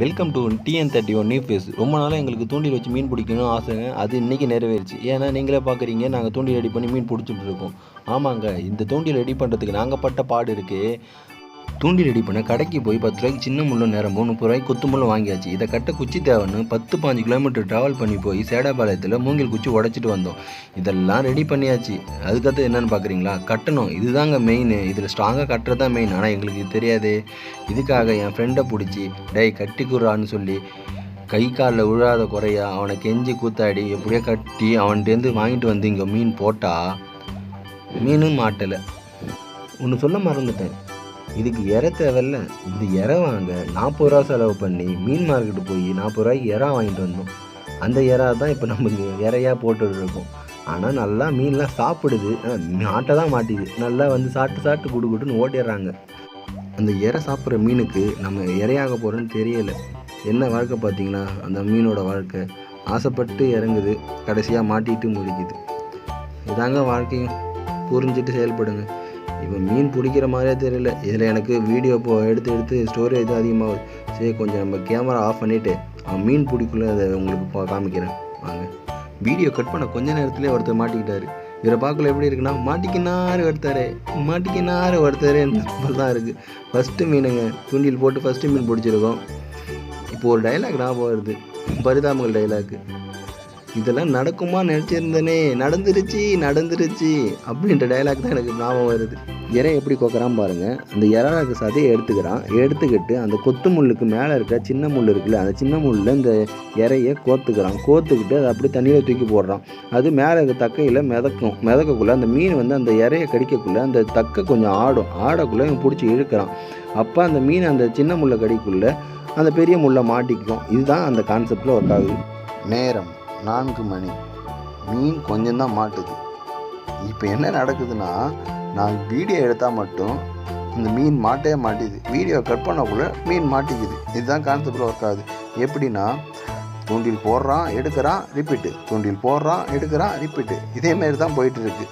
Welcome to TN thirty one new face ரொம்ப நாளாக எங்களுக்கு தூண்டில் வச்சு மீன் பிடிக்கணும் ஆசைங்க. அது இன்றைக்கி நிறைவேறிச்சு. ஏன்னா நீங்களே பார்க்குறீங்க நாங்கள் தூண்டில் ரெடி பண்ணி மீன் பிடிச்சிட்டு இருக்கோம். ஆமாங்க இந்த தூண்டில் ரெடி பண்ணுறதுக்கு நாங்கள் பட்ட பாடு இருக்குது தூண்டில் ரெடி பண்ண கடைக்கு போய் பத்து ரூபாய்க்கு சின்ன முள்ளும் நேரமும் முப்பது ரூபாய்க்கு கொத்து முள்ளு வாங்கியாச்சு. இதை கட்ட குச்சி தேவைன்னு பத்து பாஞ்சு கிலோமீட்டர் ட்ராவல் பண்ணி போய் சேடாபாளையத்தில் மூங்கில் குச்சி உடச்சிட்டு வந்தோம். இதெல்லாம் ரெடி பண்ணியாச்சு. அதுக்கடுத்து என்னென்னு பார்க்குறீங்களா கட்டணும். இதுதாங்க மெயின் இதில் ஸ்ட்ராங்காக கட்டுறது தான் மெயின் ஆனால் எங்களுக்கு இது இதுக்காக என் ஃப்ரெண்டை பிடிச்சி டேய் கட்டிக்குறான்னு சொல்லி கை காலில் விழாத குறையா அவனை கெஞ்சி கூத்தாடி எப்படியோ கட்டி அவன்கிட்டேருந்து வாங்கிட்டு வந்து இங்கே மீன் போட்டால் மீனும் மாட்டலை ஒன்று சொல்ல மறந்துட்டேன். இதுக்கு இற தேவையில்ல. இந்த இற வாங்க. நாற்பது ரூபா செலவு பண்ணி மீன் மார்க்கெட்டு போய் நாற்பது ரூபாய்க்கு இறா வாங்கிட்டு வந்தோம். அந்த இறா தான் இப்போ நமக்கு இறையாக போட்டுட்டு இருக்கோம் ஆனால் நல்லா மீன்லாம் சாப்பிடுது. மாட்டை தான் மாட்டிது. நல்லா வந்து சாப்பிட்டு சாப்பிட்டு குடு குடுன்னு ஓட்டிடுறாங்க. அந்த இறை சாப்பிட்ற மீனுக்கு நம்ம இறையாக போகிறோன்னு தெரியலை. என்ன வாழ்க்கை பார்த்தீங்கன்னா அந்த மீனோட வாழ்க்கை. ஆசைப்பட்டு இறங்குது. கடைசியாக மாட்டிட்டு முடிக்குது. இதாங்க வாழ்க்கையும். புரிஞ்சுட்டு செயல்படுங்க. இப்போ மீன் பிடிக்கிற மாதிரியே தெரியல. இதில் எனக்கு வீடியோ இப்போ எடுத்து எடுத்து ஸ்டோரேஜ் அதிகமாகுது. சரி கொஞ்சம் நம்ம கேமரா ஆஃப் பண்ணிவிட்டு அவன் மீன் பிடிக்குள்ள அதை உங்களுக்கு காமிக்கிறேன். வாங்க. வீடியோ கட் பண்ண கொஞ்ச நேரத்துலேயே ஒருத்தர் மாட்டிக்கிட்டாரு. இவரை பார்க்கல எப்படி இருக்குன்னா மாட்டிக்கினாரு ஒருத்தர் மாட்டிக்கினாரு ஒருத்தர் தான் இருக்குது ஃபஸ்ட்டு மீனுங்க தூண்டில் போட்டு ஃபஸ்ட்டு மீன் பிடிச்சிருக்கோம். இப்போ ஒரு டைலாக் ஞாபகம் வருது. பரிதாபங்கள் டைலாக்கு இதெல்லாம் நடக்குமா நினச்சிருந்தனே. நடந்துருச்சு நடந்துருச்சு அப்படின்ற டைலாக் தான் எனக்கு ஞாபகம் வருது. இறை எப்படி கொக்கறான் பாருங்க. அந்த இறாக்கு சதையை எடுத்துக்கிறான். எடுத்துக்கிட்டு அந்த கொத்து முள்ளுக்கு மேலே இருக்க சின்ன முள் இருக்குல்ல அந்த சின்ன முள்ளில் இந்த இறையை கோத்துக்கிறான் கோத்துக்கிட்டு அதை அப்படியே தண்ணியில் தூக்கி போடுறான். அது மேலே இருக்க தக்கையில் மிதக்கும். மிதக்கக்குள்ளே அந்த மீன் வந்து அந்த இறையை கடிக்கக்குள்ளே அந்த தக்கை கொஞ்சம் ஆடும். ஆடக்குள்ளே இவன் பிடிச்சி இழுக்கிறான். அப்போ அந்த மீன் அந்த சின்ன முள்ளை கடிக்குள்ளே அந்த பெரிய முள்ளை மாட்டிக்கும். இதுதான் அந்த கான்செப்டில் ஒர்க் ஆகுது. நேரம். நான்கு மணி. மீன் கொஞ்சம்தான் மாட்டுது. இப்போ என்ன நடக்குதுன்னா நான் வீடியோ எடுத்தால் மட்டும் இந்த மீன் மாட்டவே மாட்டிது. வீடியோ கட் பண்ணக்குள்ள மீன் மாட்டிக்குது. இதுதான் கான்செப்டில் ஒர்க் ஆகுது. எப்படின்னா தூண்டில் போடுறான் எடுக்கிறான் ரிப்பீட்டு தூண்டில் போடுறான் எடுக்கிறான் ரிப்பீட்டு இதேமாரி தான் போயிட்டு இருக்கு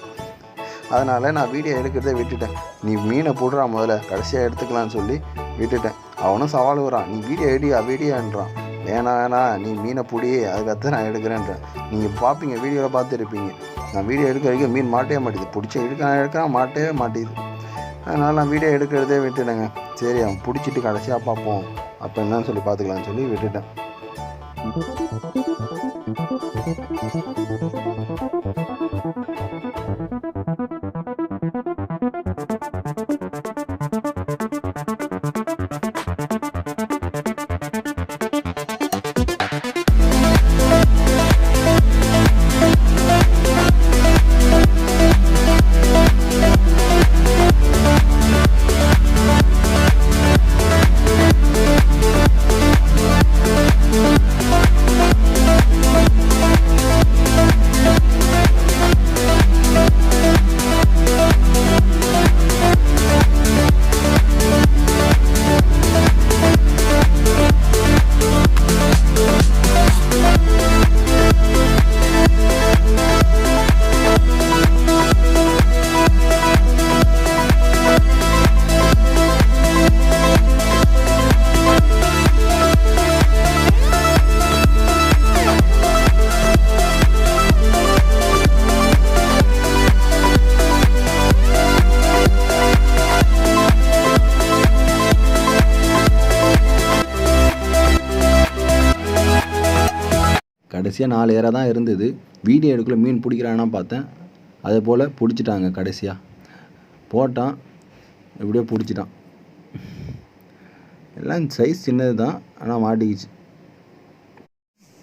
அதனால் நான் வீடியோ எடுக்கிறத விட்டுட்டேன். நீ மீனை போடுறா முதல்ல கடைசியாக எடுத்துக்கலாம்னு சொல்லி விட்டுட்டேன். அவனும் சவால் வரான் நீ வீடியோ எடியா வீடியோன்றான் வேணா வேணாம் நீ மீனை பிடி அதுக்கடுத்து நான் எடுக்கிறேன்றேன். நீங்கள் பார்ப்பீங்க வீடியோவில் பார்த்துருப்பீங்க. நான் வீடியோ எடுக்க வரைக்கும் மீன் மாட்டவே மாட்டேது பிடிச்ச எடுக்க எடுக்க மாட்டவே மாட்டேது அதனால் நான் வீடியோ எடுக்கிறதே விட்டுட்டேங்க. சரி அவன் பிடிச்சிட்டு கடைசியாக பார்ப்போம் அப்போ என்னன்னு சொல்லி பார்த்துக்கலான்னு சொல்லி விட்டுட்டேன். கடைசியாக நாலு ஏரா தான் இருந்தது. வீடியோ எடுக்கல மீன் பிடிக்கிறானா பார்த்தேன். அதே போல் பிடிச்சிட்டாங்க கடைசியாக போட்டான் எப்படியோ பிடிச்சிட்டான். எல்லாம் சைஸ் சின்னது தான் ஆனால் மாட்டிக்கிச்சு.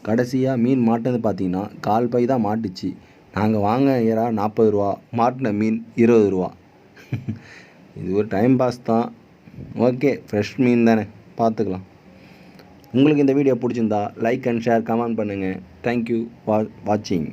கடைசியாக மீன் மாட்டினது பார்த்தீங்கன்னா கால் பை தான் மாட்டுச்சு. நாங்கள் வாங்க ஏறா நாற்பது ரூபா மாட்டின மீன் இருபது ரூபா. இது ஒரு டைம் பாஸ் தான். ஓகே ஃப்ரெஷ் மீன் தானே. பார்த்துக்கலாம். உங்களுக்கு இந்த வீடியோ பிடிச்சிருந்தா லைக் அண்ட் ஷேர் கமெண்ட் பண்ணுங்கள் தேங்க்யூ ஃபார் வாட்சிங்